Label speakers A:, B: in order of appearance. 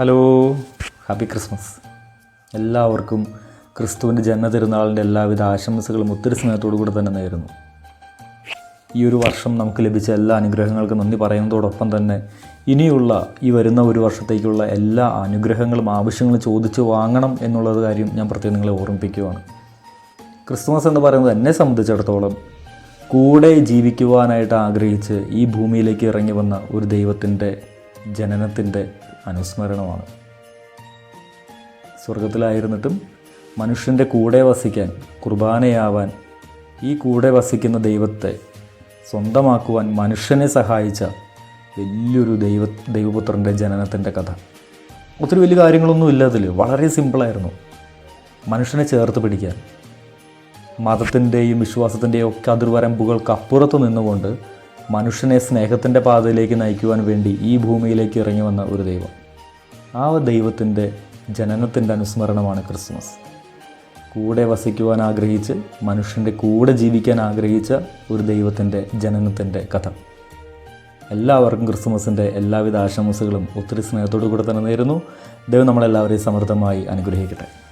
A: Hello. Happy Christmas. എല്ലാവർക്കും ക്രിസ്തുവിന്റെ ജന്മതിരുനാളിന്റെ എല്ലാവിധ ആശംസകളും ഒത്തിരി സ്നേഹത്തോടു കൂടെ തന്നെ നേരുന്നു. ഈ ഒരു വർഷം നമുക്ക് ലഭിച്ച എല്ലാ അനുഗ്രഹങ്ങൾക്കും നന്ദി പറയുന്നതോടൊപ്പം തന്നെ ഇനിയുള്ള ഈ വരുന്ന ഒരു വർഷത്തേക്കുള്ള എല്ലാ അനുഗ്രഹങ്ങളും ആവശ്യങ്ങളും ചോദിച്ചു വാങ്ങണം എന്നുള്ളത് കാര്യം ഞാൻ പ്രത്യേകം നിങ്ങളെ ഓർമ്മിപ്പിക്കുകയാണ് ക്രിസ്മസ് എന്ന് പറയുന്നത് എന്നെ സംബന്ധിച്ചിടത്തോളം കൂടെ ജീവിക്കുവാനായിട്ട് ആഗ്രഹിച്ച് ഈ ഭൂമിയിലേക്ക് ഇറങ്ങി വന്ന ഒരു ദൈവത്തിന്റെ ജനനത്തിന്റെ അനുസ്മരണമാണ്. സ്വർഗത്തിലായിരുന്നിട്ടും മനുഷ്യന്റെ കൂടെ വസിക്കാൻ കുർബാനയാവാൻ ഈ കൂടെ വസിക്കുന്ന ദൈവത്തെ സ്വന്തമാക്കുവാൻ മനുഷ്യനെ സഹായിച്ച വലിയൊരു ദൈവ ദൈവപുത്രന്റെ ജനനത്തിന്റെ കഥ. ഒത്തിരി വലിയ കാര്യങ്ങളൊന്നും ഇല്ല അതിൽ. വളരെ സിമ്പിളായിരുന്നു. മനുഷ്യനെ ചേർത്ത് പിടിക്കാൻ. മതത്തിന്റെയും വിശ്വാസത്തിന്റെയും ഒക്കെ അതിർവരമ്പുകൾക്ക് അപ്പുറത്ത് നിന്നുകൊണ്ട് മനുഷ്യനെ സ്നേഹത്തിന്റെ പാതയിലേക്ക് നയിക്കുവാൻ വേണ്ടി ഈ ഭൂമിയിലേക്ക് ഇറങ്ങി വന്ന ഒരു ദൈവം. ആ ദൈവത്തിന്റെ ജനനത്തിന്റെ അനുസ്മരണമാണ് ക്രിസ്മസ്. കൂടെ വസിക്കുവാൻ ആഗ്രഹിച്ച് മനുഷ്യന്റെ കൂടെ ജീവിക്കാൻ ആഗ്രഹിച്ച ഒരു ദൈവത്തിന്റെ ജനനത്തിന്റെ കഥ. എല്ലാവർക്കും ക്രിസ്മസിന്റെ എല്ലാവിധ ആശംസകളും ഒത്തിരി സ്നേഹത്തോടു കൂടെ തന്നെ നേരുന്നു. ദൈവം നമ്മളെല്ലാവരെയും സമൃദ്ധമായി അനുഗ്രഹിക്കട്ടെ.